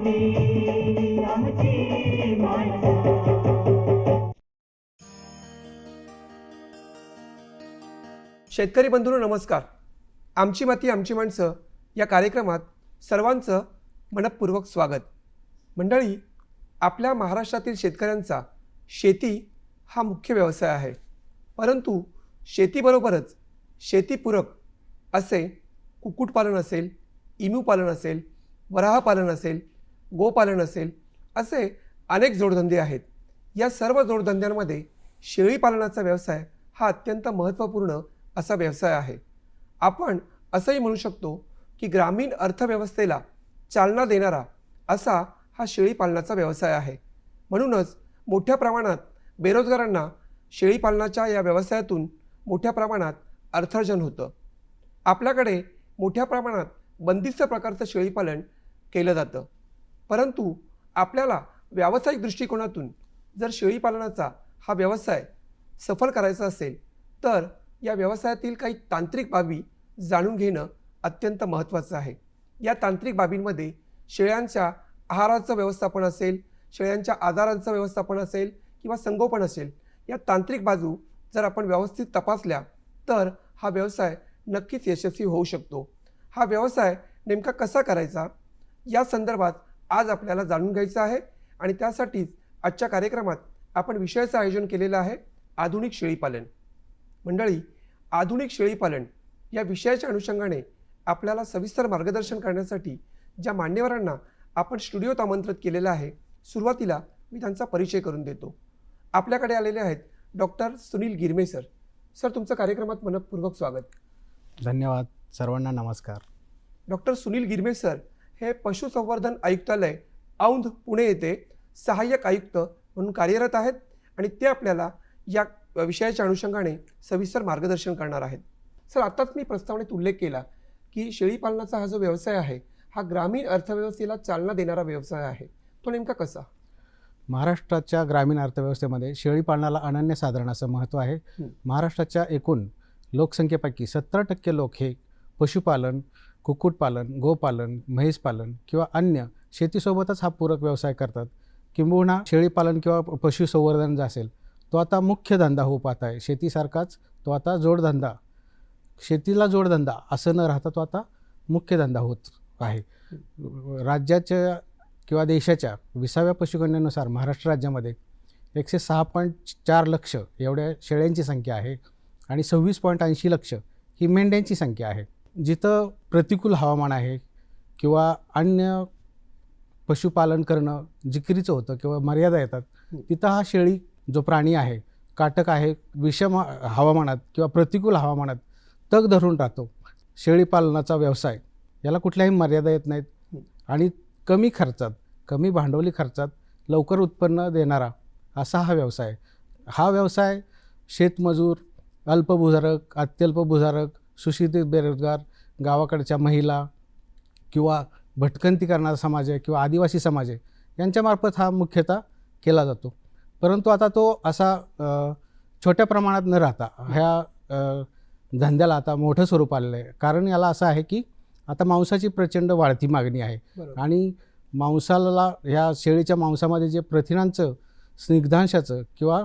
शेतकरी बंधूंनो नमस्कार. आमची माती आमची माणसं या कार्यक्रमात सर्वांचं मनपूर्वक स्वागत. मंडळी आपल्या महाराष्ट्रातील शेतकऱ्यांचा शेती हा मुख्य व्यवसाय आहे. परंतु शेतीबरोबरच शेतीपूरक असे कुक्कुटपालन असेल इमू पालन असेल वराहपालन असेल गोपालन असेल असे अनेक जोडधंदे आहेत. या सर्व जोडधंद्यांमध्ये शेळीपालनाचा व्यवसाय हा अत्यंत महत्त्वपूर्ण असा व्यवसाय आहे. आपण असंही म्हणू शकतो की ग्रामीण अर्थव्यवस्थेला चालना देणारा असा हा शेळीपालनाचा व्यवसाय आहे. म्हणूनच मोठ्या प्रमाणात बेरोजगारांना शेळीपालनाच्या या व्यवसायातून मोठ्या प्रमाणात अर्थार्जन होतं. आपल्याकडे मोठ्या प्रमाणात बंदिस्त प्रकारचं शेळीपालन केलं जातं. परंतु आपल्याला व्यावसायिक दृष्टिकोनातून जर शेळीपालनाचा हा व्यवसाय सफल करायचा असेल तर या व्यवसायातील काही तांत्रिक बाबी जाणून घेणं अत्यंत महत्त्वाचं आहे. या तांत्रिक बाबींमध्ये शेळ्यांच्या आहाराचं व्यवस्थापन असेल शेळ्यांच्या आजारांचं व्यवस्थापन असेल किंवा संगोपन असेल या तांत्रिक बाजू जर आपण व्यवस्थित तपासल्या तर हा व्यवसाय नक्कीच यशस्वी होऊ शकतो. हा व्यवसाय नेमका कसा करायचा? या संदर्भात आज आपल्याला जाणून घ्यायचं आहे आणि त्यासाठीच आजच्या कार्यक्रमात आपण विषयाचं आयोजन केलेलं आहे आधुनिक शेळीपालन. मंडळी आधुनिक शेळीपालन या विषयाच्या अनुषंगाने आपल्याला सविस्तर मार्गदर्शन करण्यासाठी ज्या मान्यवरांना आपण स्टुडिओत आमंत्रित केलेलं आहे सुरुवातीला मी त्यांचा परिचय करून देतो. आपल्याकडे आलेले आहेत doctor Sunil Girme sir. Sir तुमचं कार्यक्रमात मनपूर्वक स्वागत. धन्यवाद. सर्वांना नमस्कार. डॉक्टर सुनील गिरमे सर हे पशुसंवर्धन आयुक्तालय औंध पुणे येथे सहाय्यक आयुक्त म्हणून कार्यरत आहेत आणि ते आपल्याला या विषयाच्या अनुषंगाने सविस्तर मार्गदर्शन करणार आहेत. सर आताच मी प्रस्तावनेत उल्लेख केला की शेळीपालनाचा हा जो व्यवसाय आहे हा ग्रामीण अर्थव्यवस्थेला चालना देणारा व्यवसाय आहे. तो नेमका कसा? महाराष्ट्राच्या ग्रामीण अर्थव्यवस्थेमध्ये शेळीपालनाला अनन्यसाधारण असं महत्त्व आहे. महाराष्ट्राच्या एकूण लोकसंख्येपैकी सत्तर टक्के लोक हे पशुपालन कुक्कुटपालन गोपालन म्हैसपालन किंवा अन्य शेतीसोबतच हा पूरक व्यवसाय करतात. किंबहुना शेळीपालन किंवा पशुसंवर्धन जे असेल तो आता मुख्य धंदा होऊ पाहत आहे. शेतीसारखाच तो आता जोडधंदा शेतीला जोडधंदा असं न राहता तो आता मुख्य धंदा होत आहे. राज्याच्या किंवा देशाच्या विसाव्या पशुगणनेनुसार महाराष्ट्र राज्यामध्ये एकशे सहा पॉईंट चार लक्ष एवढ्या शेळ्यांची संख्या आहे आणि सव्वीस पॉईंट ऐंशी लक्ष ही मेंढ्यांची संख्या आहे. जिथं प्रतिकूल हवामान आहे किंवा अन्य पशुपालन करणं जिकिरीचं होतं किंवा मर्यादा येतात तिथं हा शेळी जो प्राणी आहे काटक आहे विषम हवामानात किंवा प्रतिकूल हवामानात तग धरून राहतो. शेळीपालनाचा व्यवसाय याला कुठल्याही मर्यादा येत नाहीत. आणि कमी खर्चात कमी भांडवली खर्चात लवकर उत्पन्न देणारा असा हा व्यवसाय. हा व्यवसाय शेतमजूर अल्पभूधारक अत्यल्पभूधारक सुशिक्षित बेरोजगार गावाकडच्या महिला किंवा भटकंती करणारा समाज आहे किंवा आदिवासी समाज आहे यांच्यामार्फत हा मुख्यतः केला जातो. परंतु आता तो असा छोट्या प्रमाणात न राहता ह्या धंद्याला आता मोठं स्वरूप आलेलं आहे. कारण याला असं आहे की आता मांसाची प्रचंड वाढती मागणी आहे. आणि मांसाला ह्या शेळीच्या मांसामध्ये जे प्रथिनांचं स्निग्धांशाचं किंवा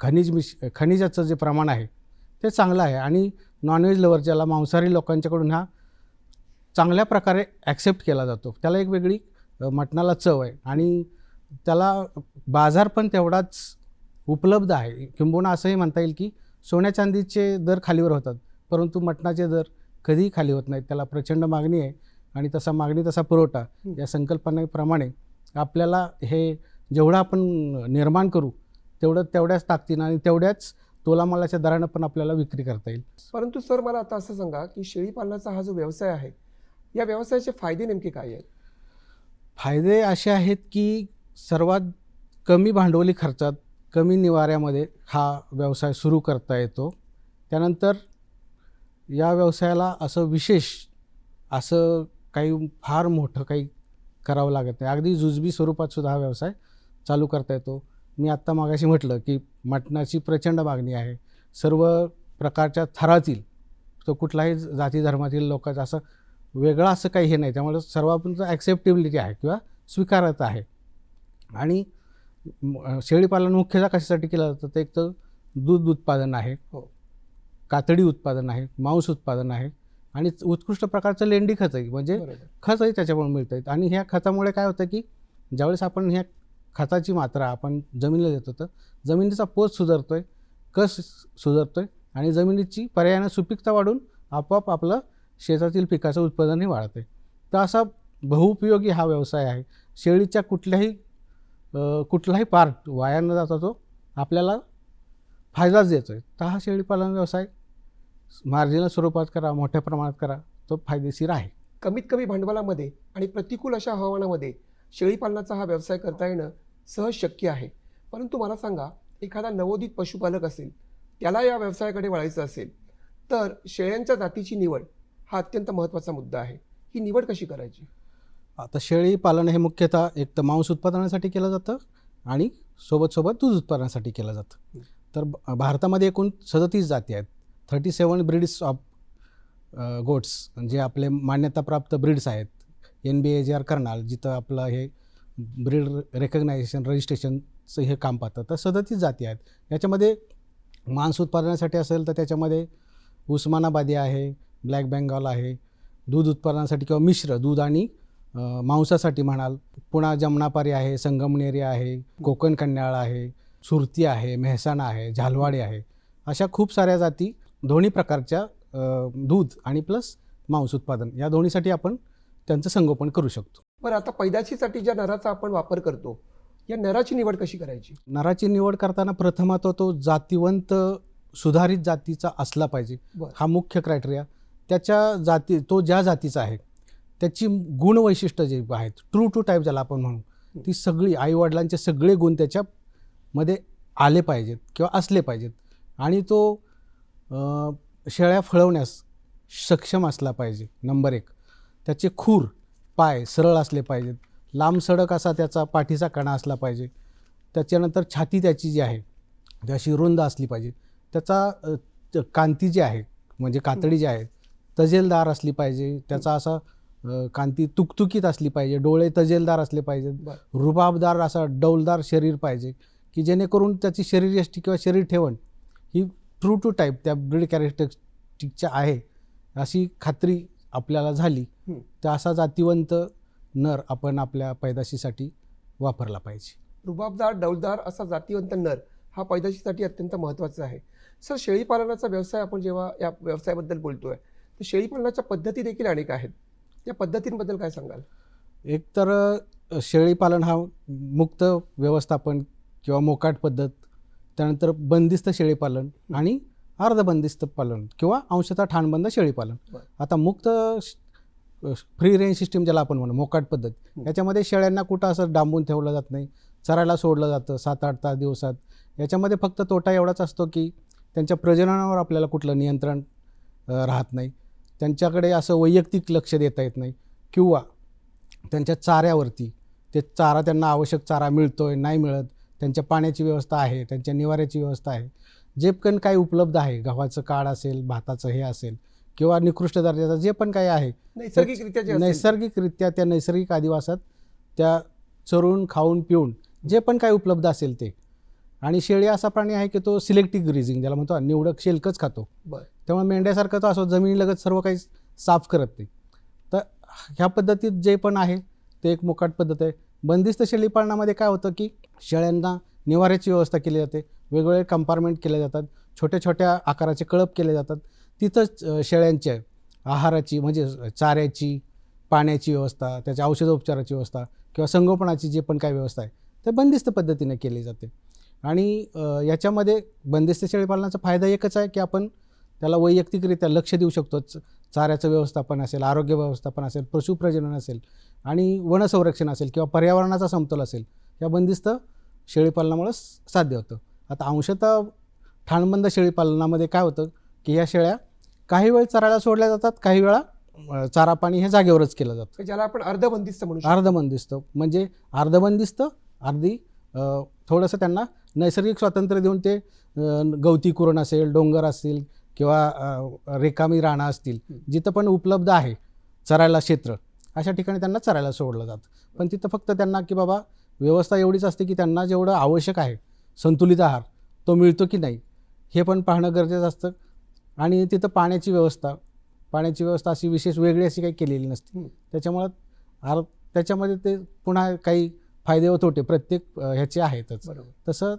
खनिज मिश खनिजाचं जे प्रमाण आहे ते चांगलं आहे. आणि नॉनव्हेज लवर ज्याला मांसाहारी लोकांच्याकडून हा चांगल्या प्रकारे ॲक्सेप्ट केला जातो. त्याला एक वेगळी मटणाला चव आहे. आणि त्याला बाजार पण तेवढाच उपलब्ध आहे. किंबहुना असंही म्हणता येईल की सोन्या चांदीचे दर खालीवर होतात. परंतु मटणाचे दर कधीही खाली होत नाहीत. त्याला प्रचंड मागणी आहे. आणि तसा मागणी तसा पुरवठा या संकल्पनेप्रमाणे आपल्याला हे जेवढं आपण निर्माण करू तेवढं तेवढ्याच ताकदीनं आणि तेवढ्याच तोलामालाच्या दरानं पण आपल्याला विक्री करता येईल. परंतु सर मला आता असं सांगा की शेळी पालनाचा हा जो व्यवसाय आहे या व्यवसायाचे फायदे नेमके काय आहेत? फायदे असे आहेत की सर्वात कमी भांडवली खर्चात कमी निवाऱ्यामध्ये हा व्यवसाय सुरू करता येतो. त्यानंतर या व्यवसायाला असं विशेष असं काही फार मोठं काही करावं लागत नाही. अगदी जुजबी स्वरूपात सुद्धा हा व्यवसाय चालू करता येतो. मी आत्ता मागाशी म्हटलं की मटणाची प्रचंड मागणी आहे. सर्व प्रकारच्या थरातील तो कुठलाही जाती धर्मातील लोकांचं असं वेगळं असं काही हे नाही. त्यामुळे सर्वांचं ॲक्सेप्टेबिलिटी आहे किंवा स्वीकारता आहे. आणि शेळीपालन मुख्यतः कशासाठी केलं जातं? तर एक तर दूध उत्पादन आहे. हो. कातडी उत्पादन आहे. मांस उत्पादन आहे. आणि उत्कृष्ट प्रकारचं लेंडी खतही म्हणजे खतही त्याच्यामुळे मिळतं आहेत आणि ह्या खतामुळे काय होतं की ज्यावेळेस आपण ह्या खताची मात्रा आपण जमिनीला देतो तर जमिनीचा पोत सुधारतो आहे कस सुधारतो आहे आणि जमिनीची पर्यायानं सुपीकता वाढून आपोआप आपलं शेतातील पिकाचं उत्पादनही वाढतं आहे तर असा बहुउपयोगी हा व्यवसाय आहे. शेळीच्या कुठल्याही कुठलाही पार्ट वाया न जाता तो आपल्याला फायदाच देतो आहे तर हा शेळीपालन व्यवसाय मार्जिनल स्वरूपात करा मोठ्या प्रमाणात करा तो फायदेशीर आहे. कमीत कमी भांडवलामध्ये आणि प्रतिकूल अशा हवामानामध्ये शेळीपालनाचा हा व्यवसाय करता येणं सहज शक्य आहे. परंतु मला सांगा एखादा नवोदित पशुपालक असेल त्याला या व्यवसायाकडे वळायचं असेल तर शेळ्यांच्या जातीची निवड हा अत्यंत महत्त्वाचा मुद्दा आहे. ही निवड कशी करायची? आता शेळी पालन हे मुख्यतः एक तर मांस उत्पादनासाठी केलं जातं आणि सोबत सोबत दूध उत्पादनासाठी केलं जातं. तर भारतामध्ये एकूण सदतीस जाती आहेत. Thirty seven breeds of goats जे आपले मान्यताप्राप्त ब्रीड्स आहेत. एन बी ए जे आर करनाल जिथं आपलं हे ब्रीड रेकग्नायझेशन रजिस्ट्रेशनचं हे काम पाहतं तर सदतीस जाती आहेत. याच्यामध्ये मांस उत्पादनासाठी असेल तर त्याच्यामध्ये उस्मानाबादी आहे ब्लॅक बेंगॉल आहे दूध उत्पादनासाठी किंवा मिश्र दूध आणि मांसासाठी म्हणाल पुन्हा जमनापारी आहे संगमनेरी आहे कोकण कन्याळ आहे सुरती आहे मेहसाणा आहे झालवाडी आहे. अशा खूप साऱ्या जाती दोन्ही प्रकारच्या दूध आणि प्लस मांस उत्पादन या दोन्हीसाठी आपण त्यांचं संगोपन करू शकतो. बरं आता पैदाशीसाठी ज्या नराचा आपण वापर करतो या नराची निवड कशी करायची? नराची निवड करताना प्रथमतः तो जातीवंत सुधारित जातीचा असला पाहिजे. बरं. हा मुख्य क्रायटेरिया त्याच्या जाती तो ज्या जातीचा आहे त्याची गुणवैशिष्ट्य जे आहेत ट्रू टू टाईप ज्याला आपण म्हणू ती सगळी आईवडिलांचे सगळे गुण त्याच्यामध्ये आले पाहिजेत किंवा असले पाहिजेत. आणि तो अं, शेळ्या फळवण्यास सक्षम असला पाहिजे नंबर एक. त्याचे खूर पाय सरळ असले पाहिजेत. लांब सडक असा त्याचा पाठीचा कणा असला पाहिजे. त्याच्यानंतर छाती त्याची जी आहे ती अशी रुंद असली पाहिजे. त्याचा कांती जी आहे म्हणजे कातडी जी आहे तजेलदार असली पाहिजे. त्याचा असा कांती तुकतुकीत असली पाहिजे. डोळे तजेलदार असले पाहिजेत. रुबाबदार असा डौलदार शरीर पाहिजे की जेणेकरून त्याची शरीरयष्टी किंवा शरीर ठेवण ही ट्रू टू टाईप त्या ब्रीड कॅरेक्टरिस्टिकच्या आहे अशी खात्री आपल्याला झाली. तर असा जातीवंत नर आपण आपल्या पैदाशीसाठी वापरला पाहिजे. रुबाबदार डौलदार असा जातीवंत नर हा पैदाशीसाठी अत्यंत महत्त्वाचा आहे. सर शेळीपालनाचा व्यवसाय आपण जेव्हा या व्यवसायाबद्दल बोलतोय तर शेळीपालनाच्या पद्धती देखील अनेक आहेत. या पद्धतींबद्दल काय सांगाल? एक तर शेळीपालन हा मुक्त व्यवस्थापन किंवा मोकाट पद्धत त्यानंतर बंदिस्त शेळीपालन आणि अर्धबंदिस्त पालन किंवा अंशतः ठाणबंद शेळीपालन. आता मुक्त फ्री रेंज सिस्टीम ज्याला आपण म्हणू मोकाट पद्धत. याच्यामध्ये शेळ्यांना कुठं असं डांबून ठेवलं जात नाही. चरायला सोडलं जातं सात आठ तास दिवसात. याच्यामध्ये फक्त तोटा एवढाच असतो की त्यांच्या प्रजननावर आपल्याला कुठलं नियंत्रण राहत नाही. त्यांच्याकडे असं वैयक्तिक लक्ष देता येत नाही किंवा त्यांच्या चाऱ्यावरती ते चारा त्यांना आवश्यक चारा मिळतो आहे नाही मिळत त्यांच्या पाण्याची व्यवस्था आहे त्यांच्या निवाऱ्याची व्यवस्था आहे. जे पण काही उपलब्ध आहे गव्हाचं काळ असेल भाताचं हे असेल किंवा निकृष्ट दर्जाचं जे पण काही आहे नैसर्गिकरित्या. नैसर्गिकरित्या त्या नैसर्गिक आदिवासात त्या चरून खाऊन पिऊन जे पण काही उपलब्ध असेल ते. आणि शेळी असा प्राणी आहे की तो सिलेक्टिव्ह ग्रीजिंग ज्याला म्हणतो निवडक शेलकच खातो. त्यामुळे मेंढ्यासारखं तो असो जमिनीलगत सर्व काही साफ करत नाही. तर ह्या पद्धतीत जे पण आहे ते एक मोकाट पद्धत आहे. बंदिस्त शेळी पालनामध्ये काय होतं की शेळ्यांना निवाऱ्याची व्यवस्था केली जाते. वेगवेगळे कंपार्टमेंट केले जातात. छोट्या छोट्या आकाराचे कळप केले जातात. तिथंच शेळ्यांचे शेळ्यांच्या आहाराची म्हणजे चाऱ्याची पाण्याची व्यवस्था त्याच्या औषधोपचाराची व्यवस्था किंवा संगोपनाची जे पण काय व्यवस्था आहे ते बंदिस्त पद्धतीने केली जाते. आणि याच्यामध्ये बंदिस्त शेळीपालनाचा फायदा एकच आहे की आपण त्याला वैयक्तिकरित्या लक्ष देऊ शकतो चाऱ्याचं व्यवस्थापन असेल आरोग्य व्यवस्थापन असेल पशुप्रजनन असेल आणि वनसंरक्षण असेल किंवा पर्यावरणाचा समतोल असेल या बंदिस्त शेळीपालनामुळं साध्य होतं. आता अंशतः ठाणबंद शेळीपालनामध्ये काय होतं की या शेळ्या काही वेळ चरायला सोडल्या जातात काही वेळा चारा पाणी हे जागेवरच केलं जातं. ज्याला आपण अर्धबंदिस्त म्हणू अर्धबंदिस्त. म्हणजे अर्धबंदिस्त अर्धी थोडंसं त्यांना नैसर्गिक स्वातंत्र्य देऊन ते गवती कुरण असेल डोंगर असतील किंवा रेकामी राणं असतील जिथं पण उपलब्ध आहे चरायला क्षेत्र अशा ठिकाणी त्यांना चरायला सोडलं जातं. पण तिथं फक्त त्यांना की बाबा व्यवस्था एवढीच असते की त्यांना जेवढं आवश्यक आहे संतुलित आहार तो मिळतो की नाही हे पण पाहणं गरजेचं असतं. आणि तिथं पाण्याची व्यवस्था पाण्याची व्यवस्था अशी विशेष वेगळी अशी काही केलेली नसते. त्याच्यामुळं आर त्याच्यामध्ये ते पुन्हा काही फायदे व तोटे प्रत्येक ह्याचे आहेतच. तसं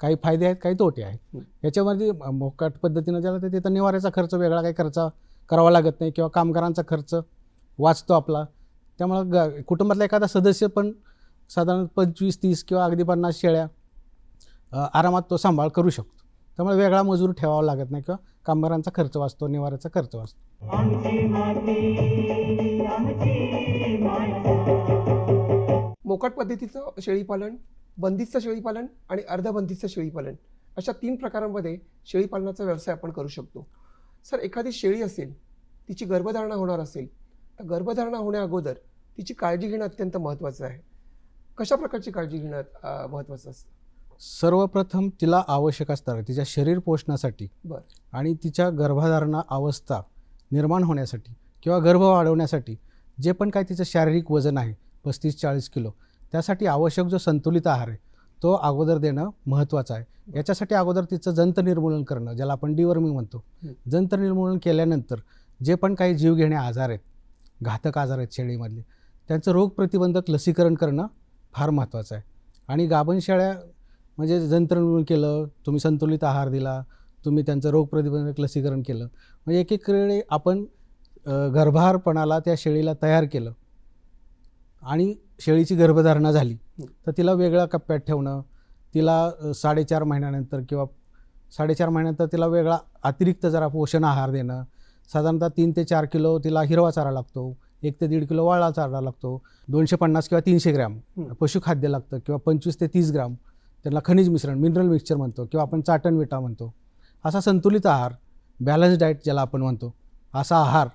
काही फायदे आहेत काही तोटे आहेत. याच्यामध्ये मोकाट पद्धतीनं ज्याला तर तिथं निवाऱ्याचा खर्च वेगळा काही खर्च करावा लागत नाही किंवा कामगारांचा खर्च वाचतो आपला. त्यामुळं ग कुटुंबातला एखादा सदस्य पण साधारण पंचवीस तीस किंवा अगदी पन्नास शेळ्या आरामात तो सांभाळ करू शकतो. त्यामुळे वेगळा मजूर ठेवावा लागत नाही किंवा कामगारांचा खर्च वाचतो निवाऱ्याचा खर्च वाचतो. आमची माती आमची माणसं. मोकाट पद्धतीचं शेळीपालन बंदिस्त शेळीपालन आणि अर्धबंदिस्त शेळीपालन अशा तीन प्रकारांमध्ये शेळीपालनाचा व्यवसाय आपण करू शकतो. सर एखादी शेळी असेल तिची गर्भधारणा होणार असेल तर गर्भधारणा होण्या अगोदर तिची काळजी घेणं अत्यंत महत्त्वाचं आहे. कशा प्रकारची काळजी घेणं महत्त्वाचं असतं? सर्वप्रथम तिला आवश्यक असणारं तिच्या शरीर पोषणासाठी. आणि तिच्या गर्भधारणा अवस्था निर्माण होण्यासाठी किंवा गर्भ वाढवण्यासाठी जे पण काय तिचं शारीरिक वजन आहे पस्तीस चाळीस किलो त्यासाठी आवश्यक जो संतुलित आहार आहे तो अगोदर देणं महत्त्वाचं आहे याच्यासाठी अगोदर तिचं जंत निर्मूलन करणं ज्याला आपण डिवर्मिंग म्हणतो. जंत निर्मूलन केल्यानंतर जे पण काही जीवघेणे आजार आहेत घातक आजार आहेत शेळीमधले त्यांचं रोगप्रतिबंधक लसीकरण करणं फार महत्त्वाचं आहे आणि गाभण शेळ्या म्हणजे जंत्रनिर्मूलन केलं तुम्ही संतुलित आहार दिला तुम्ही त्यांचं रोगप्रतिबंधक लसीकरण केलं. म्हणजे एक एक वेळी आपण गर्भारपणाला त्या शेळीला तयार केलं. आणि शेळीची गर्भधारणा झाली. तर तिला वेगळ्या कप्प्यात ठेवणं तिला साडेचार महिन्यानंतर किंवा साडेचार महिन्यानंतर तिला वेगळा अतिरिक्त जरा पोषण आहार देणं. साधारणतः तीन ते चार किलो तिला हिरवा चारा लागतो एक ते दीड किलो वाळा चारा लागतो दोनशे पन्नास किंवा तीनशे ग्रॅम. पशुखाद्य लागतं किंवा पंचवीस ते तीस ग्राम. त्यांना खनिज मिश्रण मिनरल मिक्सचर म्हणतो किंवा आपण चाटण विटा म्हणतो असा संतुलित आहार बॅलन्स डाएट ज्याला आपण म्हणतो असा आहार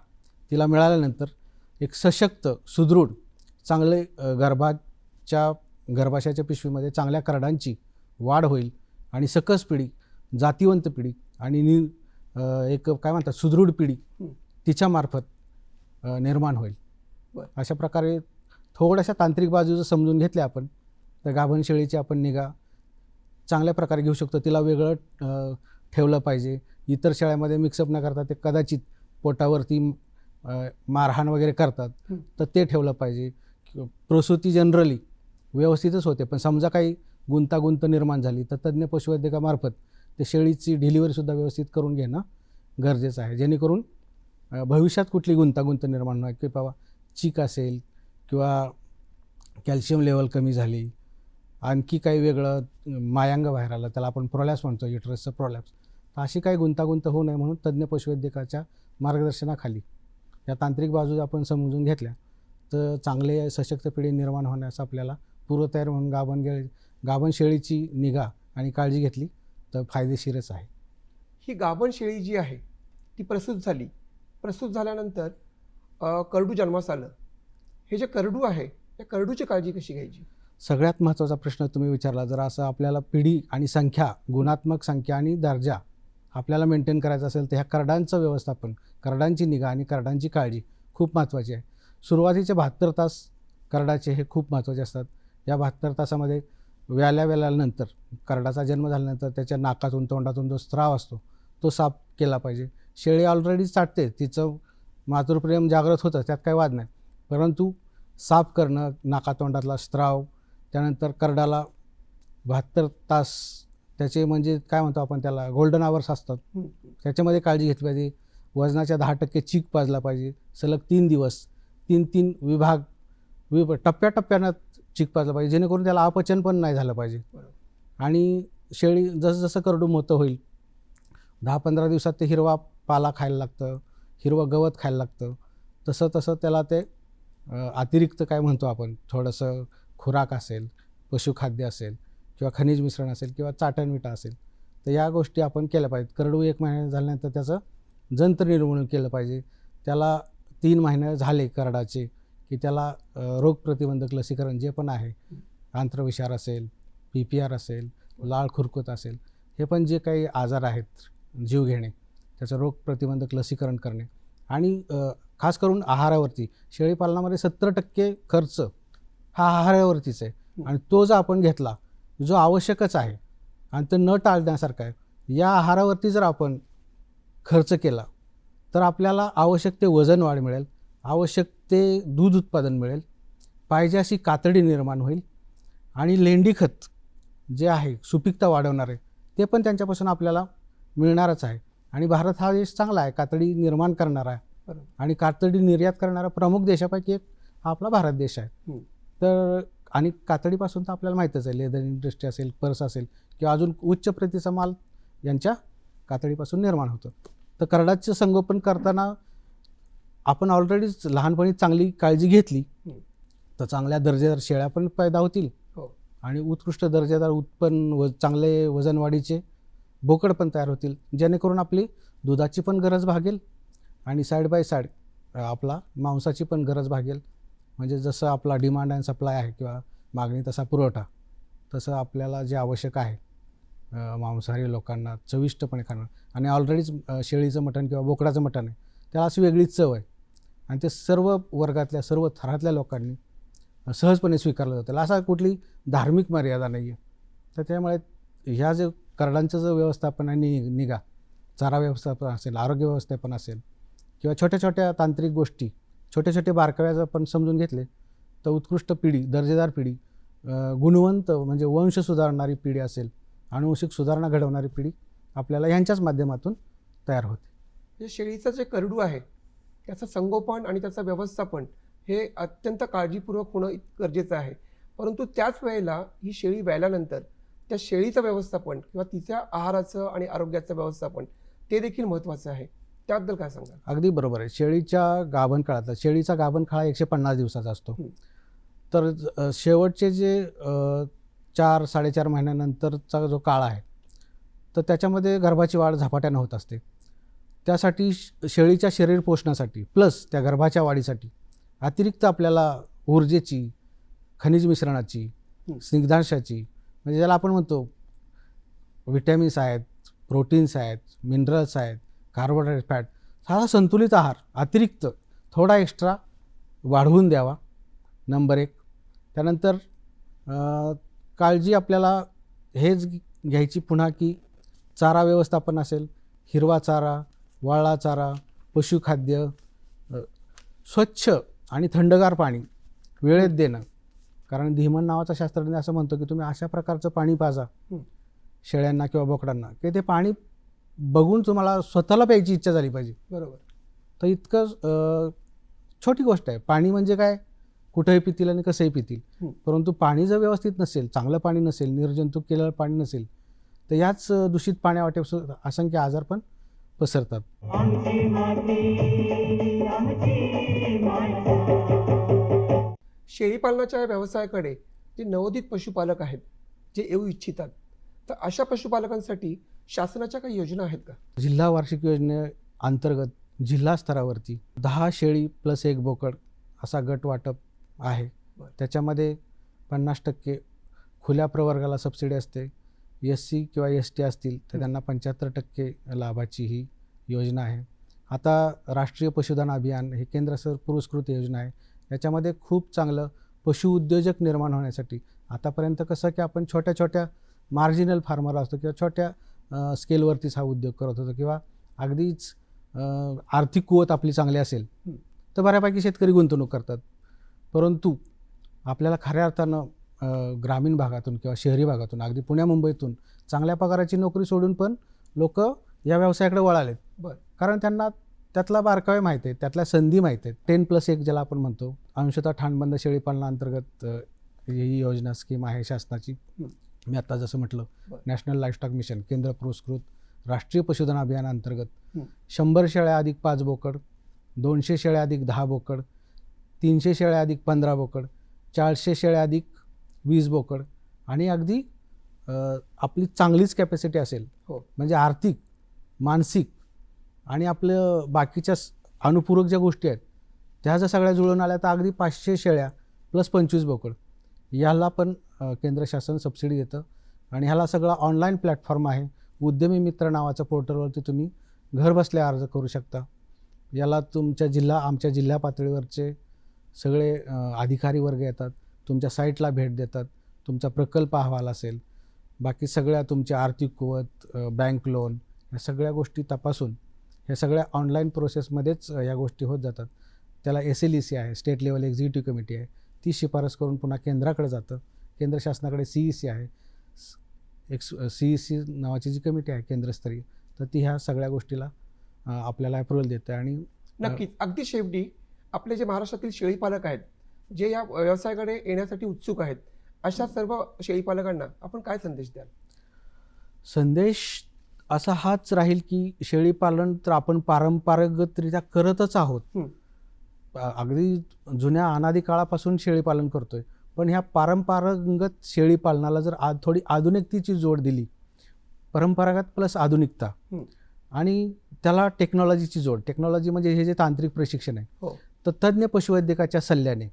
तिला मिळाल्यानंतर एक सशक्त सुदृढ चांगले गर्भाच्या गर्भाशयाच्या पिशवीमध्ये चांगल्या करडांची वाढ होईल आणि सकस पिढी जातिवंत पिढी आणि नि एक काय म्हणतात सुदृढ पिढी. तिच्यामार्फत निर्माण होईल. अशा प्रकारे थोड्याशा तांत्रिक बाजू जर समजून घेतल्या आपण तर गाभण शेळीची आपण निगा चांगल्या प्रकारे घेऊ शकतो. तिला वेगळं ठेवलं पाहिजे. इतर शेळ्यामध्ये मिक्सअप न करता ते कदाचित पोटावरती मारहाण वगैरे करतात. तर ते ठेवलं पाहिजे. प्रसूती जनरली व्यवस्थितच होते. पण समजा काही गुंतागुंत निर्माण झाली तर तज्ज्ञ पशुवैद्यकामार्फत ते शेळीची डिलिव्हरीसुद्धा व्यवस्थित करून घेणं गरजेचं आहे. जेणेकरून भविष्यात कुठली गुंतागुंत निर्माण नाही की बाबा चीक असेल किंवा कॅल्शियम लेवल कमी झाली आणखी काही वेगळं मायांग बाहेर आलं त्याला आपण प्रोलॅप्स म्हणतो युटरसचं प्रोलॅप्स तर अशी काही गुंतागुंत होऊ नये म्हणून तज्ज्ञ पशुवैद्यकाच्या मार्गदर्शनाखाली या तांत्रिक बाजू आपण समजून घेतल्या. तर चांगले सशक्त पिढी निर्माण होण्यास आपल्याला पूर्वतयार म्हणून गाभण गेळी गाभण शेळीची निगा आणि काळजी घेतली तर फायदेशीरच आहे. ही गाभण शेळी जी आहे ती प्रसूत झाली. प्रसूत झाल्यानंतर करडू जन्मास आलं. हे जे करडू आहे या करडूची काळजी कशी घ्यायची? सगळ्यात महत्त्वाचा प्रश्न तुम्ही विचारला जर असं आपल्याला पिढी आणि संख्या गुणात्मक संख्या आणि दर्जा आपल्याला मेंटेन करायचा असेल तर ह्या करडांचं व्यवस्थापन करडांची निगा आणि करडांची काळजी खूप महत्त्वाची आहे. सुरुवातीचे बहात्तर तास करडाचे हे खूप महत्त्वाचे असतात. या बहात्तर तासामध्ये व्याल्या व्याल्यानंतर करडाचा जन्म झाल्यानंतर त्याच्या नाकातून तोंडातून जो स्त्राव असतो तो साफ केला पाहिजे. शेळी ऑलरेडी चाटते तिचं मातृप्रेम जागृत होतं त्यात काही वाद नाही. परंतु साफ करणं नाकातोंडातला स्त्राव त्यानंतर करडाला बहात्तर तास त्याचे म्हणजे काय म्हणतो आपण त्याला गोल्डन आवर्स असतात. त्याच्यामध्ये काळजी घेतली पाहिजे. वजनाच्या दहा टक्के चीक पाजला पाहिजे. सलग तीन दिवस तीन तीन विभाग विभ टप्प्याटप्प्यानं चीक पाजलं पाहिजे. जेणेकरून त्याला अपचन पण नाही झालं पाहिजे. आणि शेळी जसं जसं करडू मोठं होईल दहा पंधरा दिवसात ते हिरवा पाला खायला लागतं हिरवं गवत खायला लागतं. तसं तसं त्याला ते अतिरिक्त काय म्हणतो आपण थोडंसं खुराक असेल पशुखाद्य असेल किंवा खनिज मिश्रण असेल किंवा चाटणविटा असेल तर या गोष्टी आपण केल्या पाहिजेत. करडू एक महिना झाल्यानंतर त्याचं जंत्र निर्मूलन केलं पाहिजे. त्याला तीन महिने झाले करडाचे की त्याला रोगप्रतिबंधक लसीकरण जे पण आहे आंत्रविषार असेल पी पी आर असेल लाळ खुरकूत असेल हे पण जे काही आजार आहेत जीव घेणे त्याचं रोगप्रतिबंधक लसीकरण करणे आणि खास करून आहारावरती शेळीपालनामध्ये सत्तर टक्के खर्च हा आहारावरतीच आहे. आणि तो जर आपण घेतला जो आवश्यकच आहे आणि तो न टाळण्यासारखा आहे या आहारावरती जर आपण खर्च केला तर आपल्याला आवश्यक ते वजन वाढ मिळेल आवश्यक ते दूध उत्पादन मिळेल पाहिजे अशी कातडी निर्माण होईल आणि लेंडी खत जे आहे सुपीकता वाढवणारे ते पण त्यांच्यापासून आपल्याला मिळणारच आहे. आणि भारत हा देश चांगला आहे कातडी निर्माण करणारा आहे. आणि कातडी निर्यात करणारा प्रमुख देशापैकी एक हा आपला भारत देश आहे. तर आणि कातडीपासून तर आपल्याला माहीतच आहे लेदर इंडस्ट्री असेल पर्स असेल किंवा अजून उच्च प्रतीचा माल यांच्या कातडीपासून निर्माण होतं तर करडाचं संगोपन करताना आपण ऑलरेडीच लहानपणी चांगली काळजी घेतली. तर चांगल्या दर्जेदार शेळ्या पण पैदा होतील हो. आणि उत्कृष्ट दर्जेदार उत्पन्न व चांगले वजनवाढीचे बोकड पण तयार होतील जेणेकरून आपली दुधाची पण गरज भागेल आणि साईड बाय साईड आपला मांसाची पण गरज भागेल म्हणजे जसं आपला डिमांड अँड सप्लाय आहे किंवा मागणी तसा पुरवठा तसं आपल्याला जे आवश्यक आहे मांसाहारी लोकांना चविष्टपणे खाणं. आणि ऑलरेडीच शेळीचं मटण किंवा बोकडाचं मटण आहे त्याला अशी वेगळीच चव आहे. आणि ते सर्व वर्गातल्या सर्व थरातल्या लोकांनी सहजपणे स्वीकारलं जातं. असा कुठली धार्मिक मर्यादा नाही आहे तर त्यामुळे ह्या जे करडांचं जे व्यवस्थापन आहे नि निगा चारा व्यवस्थापन असेल आरोग्य व्यवस्थापन असेल किंवा छोट्या छोट्या तांत्रिक गोष्टी छोटे छोटे बारकाव्या जर आपण समजून घेतले तर उत्कृष्ट पिढी दर्जेदार पिढी गुणवंत म्हणजे वंश सुधारणारी पिढी असेल अनुवंशिक सुधारणा घडवणारी पिढी आपल्याला ह्यांच्याच माध्यमातून तयार होते. म्हणजे शेळीचं जे करडू आहे त्याचं संगोपन आणि त्याचं व्यवस्थापन हे अत्यंत काळजीपूर्वक होणं इत- गरजेचं आहे. परंतु त्याच वेळेला ही शेळी व्यायल्यानंतर त्या शेळीचं व्यवस्थापन किंवा तिच्या आहाराचं आणि आरोग्याचं व्यवस्थापन ते देखील महत्त्वाचं आहे. त्याबद्दल काय सांगाल अगदी बरोबर आहे शेळीच्या गाभण काळातला शेळीचा गाभण काळ एकशे पन्नास दिवसाचा असतो. तर शेवटचे जे चार साडेचार महिन्यानंतरचा जो काळ आहे तर त्याच्यामध्ये गर्भाची वाढ झपाट्यानं होत असते त्यासाठी श- शेळीच्या शरीर पोषणासाठी प्लस त्या गर्भाच्या वाढीसाठी अतिरिक्त आपल्याला ऊर्जेची खनिज मिश्रणाची. स्निग्धांशाची म्हणजे ज्याला आपण म्हणतो विटॅमिन्स आहेत प्रोटीन्स आहेत मिनरल्स आहेत कार्बोहायड्रेट फॅट हा संतुलित आहार अतिरिक्त थोडा एक्स्ट्रा वाढवून द्यावा. नंबर एक. त्यानंतर काळजी आपल्याला हेच घ्यायची पुन्हा की चारा व्यवस्थापन असेल हिरवा चारा वाळला चारा पशुखाद्य स्वच्छ आणि थंडगार पाणी वेळेत देणं. कारण धीमन नावाचा शास्त्रज्ञ असं म्हणतो की तुम्ही अशा प्रकारचं पाणी पाजा. शेळ्यांना किंवा बोकडांना. की ते पाणी बघून तुम्हाला स्वतःला प्यायची इच्छा झाली पाहिजे. बरोबर. तर इतकं छोटी गोष्ट आहे. पाणी म्हणजे काय? कुठंही पितील आणि कसंही पितील. परंतु पाणी जर व्यवस्थित नसेल चांगलं पाणी नसेल निर्जंतुक केलेलं पाणी नसेल तर याच दूषित पाण्यावाटेपासून असंख्य आजार पण पसरतात. आमची माती आमची माणसं. शेळीपालनाच्या व्यवसायाकडे जे नवोदित पशुपालक आहेत जे येऊ इच्छितात तर अशा पशुपालकांसाठी शासनाच्या काही योजना आहेत का? जिल्हा वार्षिक योजनेअंतर्गत जिल्हा स्तरावरती दहा शेळी प्लस एक बोकड असा गट वाटप आहे. त्याच्यामध्ये पन्नास टक्के खुल्या प्रवर्गाला सबसिडी असते. एस सी किंवा एस टी असतील तर. त्यांना पंच्याहत्तर टक्के लाभाची ही योजना आहे. आता राष्ट्रीय पशुधन अभियान हे केंद्र सर पुरस्कृत योजना आहे. याच्यामध्ये खूप चांगलं पशुउद्योजक निर्माण होण्यासाठी आतापर्यंत कसं की आपण छोट्या छोट्या मार्जिनल फार्मर असतो किंवा छोट्या स्केलवरतीच हा उद्योग करत होतो किंवा अगदीच आर्थिक कुवत आपली चांगली असेल. तर बऱ्यापैकी शेतकरी गुंतवणूक करतात. परंतु आपल्याला खऱ्या अर्थानं ग्रामीण भागातून किंवा शहरी भागातून अगदी पुण्या मुंबईतून चांगल्या पगाराची नोकरी सोडून पण लोक या व्यवसायाकडे वळालेत. बरं. कारण त्यांना त्यातला बारकावे माहीत आहे त्यातल्या संधी माहीत आहेत. टेन प्लस एक ज्याला आपण म्हणतो अंशतः ठाणबंद शेळीपालनाअंतर्गत अ, ही योजना स्कीम आहे शासनाची. मी आता जसं म्हटलं. नॅशनल लाईफस्टॉक मिशन केंद्र पुरस्कृत राष्ट्रीय पशुधन अभियानाअंतर्गत हं. शंभर शेळ्या अधिक पाच बोकड दोनशे शेळ्या अधिक दहा बोकड तीनशे शेळ्या अधिक पंधरा बोकड चारशे शेळ्या अधिक वीस बोकड आणि अगदी आपली चांगलीच कॅपॅसिटी असेल हो. म्हणजे आर्थिक मानसिक आणि आपलं बाकीच्या अनुपूरक ज्या गोष्टी आहेत त्या जर सगळ्या जुळून आल्या तर अगदी पाचशे शेळ्या प्लस पंचवीस बोकड याला पण केंद्र शासन सबसिडी देतं. आणि ह्याला सगळा ऑनलाईन प्लॅटफॉर्म आहे. उद्यमी मित्र नावाच्या पोर्टलवरती तुम्ही घरबसल्या अर्ज करू शकता. याला तुमच्या जिल्हा आमच्या जिल्हा पातळीवरचे सगळे अधिकारी वर्ग येतात. तुमच्या साईटला भेट देतात. तुमचा प्रकल्प अहवाल असेल. बाकी सगळ्या तुमच्या आर्थिक कुवत बँक लोन ह्या सगळ्या गोष्टी तपासून ह्या सगळ्या ऑनलाईन प्रोसेसमध्येच या गोष्टी होत जातात. त्याला एस एल ई सी आहे. स्टेट लेवल एक्झिक्युटिव्ह कमिटी आहे. ती शिफारस करून पुन्हा केंद्राकडे जातं. केंद्र शासनाकडे सी ई सी आहे. एक सी ई सी नावाची जी कमिटी आहे केंद्रस्तरीय तर ती ह्या सगळ्या गोष्टीला आपल्याला अप्रुव्हल देते आणि नक्कीच. अगदी शेवटी आपले जे महाराष्ट्रातील शेळीपालक आहेत जे या व्यवसायाकडे येण्यासाठी उत्सुक आहेत अशा सर्व शेळीपालकांना आपण काय संदेश द्याल? संदेश असा हाच राहील की शेळीपालन तर आपण पारंपरागतरित्या करतच आहोत. अगदी जुन्या अनादी काळापासून शेळीपालन करतोय. पण ह्या पारंपरागत शेळीपालनाला जर आ थोडी आधुनिकतेची जोड दिली परंपरागत प्लस आधुनिकता. आणि त्याला टेक्नॉलॉजीची जोड टेक्नॉलॉजी म्हणजे हे जे तांत्रिक प्रशिक्षण आहे हो. तर तज्ज्ञ पशुवैद्यकाच्या सल्ल्याने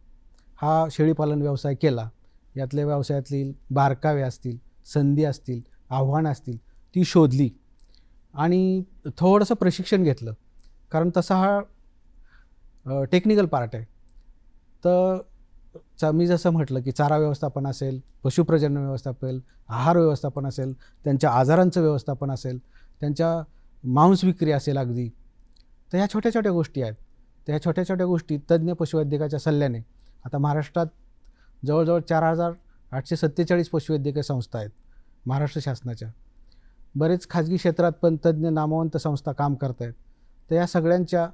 हा शेळीपालन व्यवसाय केला. यातल्या व्यवसायातील बारकावे असतील संधी असतील आव्हानं असतील ती शोधली आणि थोडंसं प्रशिक्षण घेतलं. कारण तसा हा टेक्निकल पार्ट आहे. तर मी जसं म्हटलं की चारा व्यवस्थापन असेल पशुप्रजनन व्यवस्थापन आहार व्यवस्थापन असेल त्यांच्या आजारांचं व्यवस्थापन असेल त्यांच्या मांस विक्री असेल अगदी तर ह्या छोट्या छोट्या गोष्टी आहेत. त्या छोट्या छोट्या गोष्टी तज्ज्ञ पशुवैद्यकाच्या सल्ल्याने. आता महाराष्ट्रात जवळजवळ चार हजार आठशे सत्तेचाळीस पशुवैद्यकीय संस्था आहेत महाराष्ट्र शासनाच्या. बरेच खाजगी क्षेत्रात पण तज्ज्ञ नामवंत संस्था काम करत आहेत तर या सगळ्यांच्या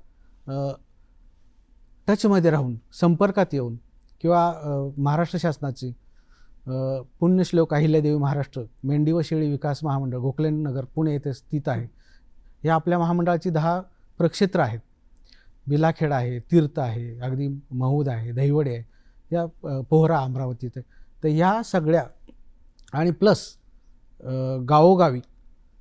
टचमध्ये राहून संपर्कात येऊन किंवा महाराष्ट्र शासनाची पुण्यश्लोक अहिल्यादेवी महाराष्ट्र मेंढी व शेळी विकास महामंडळ गोखलेन नगर पुणे येथे स्थित आहे. या आपल्या महामंडळाची दहा प्रक्षेत्र आहेत. बिलाखेड आहे तीर्थ आहे अगदी महूद आहे दहिवडे आहे या पोहरा अमरावती ते तर ह्या सगळ्या आणि प्लस गावोगावी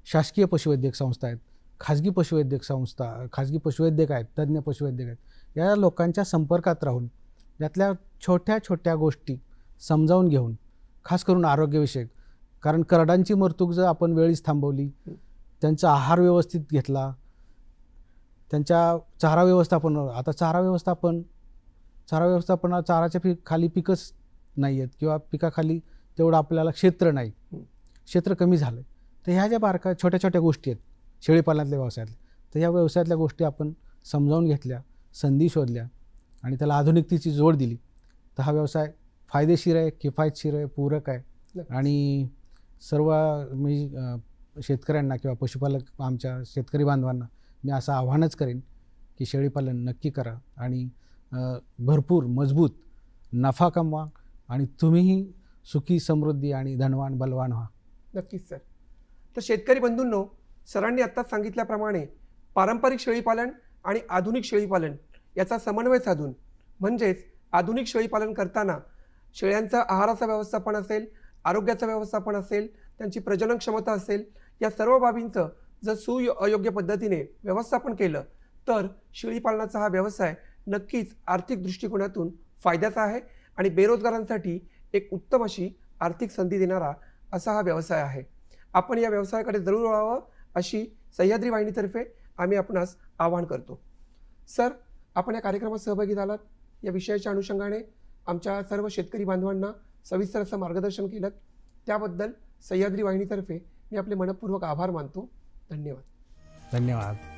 शासकीय पशुवैद्यक संस्था आहेत खाजगी पशुवैद्यक संस्था खाजगी पशुवैद्यक आहेत तज्ज्ञ पशुवैद्यक आहेत या लोकांच्या संपर्कात राहून यातल्या छोट्या छोट्या गोष्टी समजावून घेऊन खास करून आरोग्यविषयक. कारण करडांची मरतूक जर आपण वेळीच थांबवली त्यांचा आहार व्यवस्थित घेतला त्यांच्या चारा व्यवस्थापन आता चारा व्यवस्थापन चारा व्यवस्थापना चाराच्या पी खाली पिकच नाही आहेत किंवा पिकाखाली तेवढं आपल्याला क्षेत्र नाही. क्षेत्र कमी झालं तर ह्या ज्या बारका छोट्या छोट्या गोष्टी आहेत शेळीपालनातल्या व्यवसायातल्या तर ह्या व्यवसायातल्या गोष्टी आपण समजावून घेतल्या संधी शोधल्या आणि त्याला आधुनिकतेची जोड दिली. तर हा व्यवसाय फायदेशीर आहे किफायतशीर आहे पूरक आहे. आणि सर्व मी शेतकऱ्यांना किंवा पशुपालक आमच्या शेतकरी बांधवांना मी असं आव्हानच करेन की शेळीपालन नक्की करा आणि भरपूर मजबूत नफा कमवा आणि तुम्हीही सुखी समृद्धी आणि धनवान बलवान व्हा. नक्कीच सर. तर शेतकरी बंधूंनो सरांनी आत्ताच सांगितल्याप्रमाणे पारंपरिक शेळीपालन आणि आधुनिक शेळीपालन याचा समन्वय साधून म्हणजेच आधुनिक शेळीपालन करताना शेळ्यांचं आहाराचं व्यवस्थापन असेल आरोग्याचं व्यवस्थापन असेल त्यांची प्रजनन क्षमता असेल या सर्व बाबींचं जर सुयोग्य पद्धतीने व्यवस्थापन केलं तर शेळीपालनाचा हा व्यवसाय नक्कीच आर्थिक दृष्टिकोनातून फायद्याचा आहे आणि बेरोजगारांसाठी एक उत्तम अशी आर्थिक संधी देणारा असा हा व्यवसाय आहे. आपण या व्यवसायाकडे जरूर वळावं अशी सह्याद्री वाहिनीतर्फे आम्ही आपणास आवाहन करतो. सर आपण या कार्यक्रमात सहभागी झालात? या विषयाच्या अनुषंगाने आमच्या सर्व शेतकरी बांधवांना सविस्तर असं मार्गदर्शन केलं. त्याबद्दल सह्याद्री वाहिनीतर्फे मी आपले मनपूर्वक आभार मानतो. धन्यवाद. धन्यवाद.